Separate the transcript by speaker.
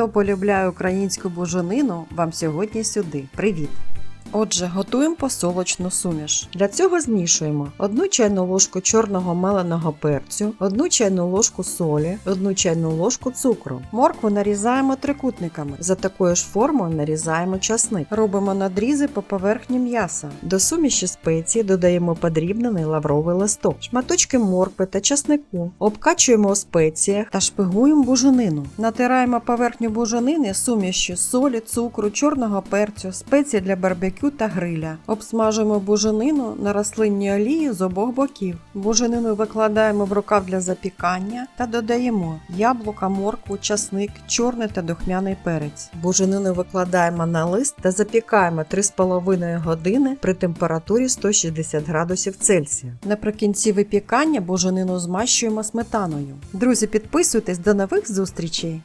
Speaker 1: Хто полюбляє українську буженину, вам сьогодні сюди. Привіт! Отже, готуємо посолочну суміш. Для цього змішуємо 1 чайну ложку чорного меленого перцю, 1 чайну ложку солі, 1 чайну ложку цукру. Моркву нарізаємо трикутниками. За такою ж формою нарізаємо часник. Робимо надрізи по поверхні м'яса. До суміші спеції додаємо подрібнений лавровий листок, шматочки моркви та часнику. Обкачуємо у спеціях та шпигуємо буженину. Натираємо поверхню буженини сумішю солі, цукру, чорного перцю, спеції для барбекю та гриля. Обсмажуємо буженину на рослинній олії з обох боків. Буженину викладаємо в рукав для запікання та додаємо яблука, моркву, часник, чорний та духмяний перець. Буженину викладаємо на лист та запікаємо 3,5 години при температурі 160 градусів Цельсія. Наприкінці випікання буженину змащуємо сметаною. Друзі, підписуйтесь до нових зустрічей!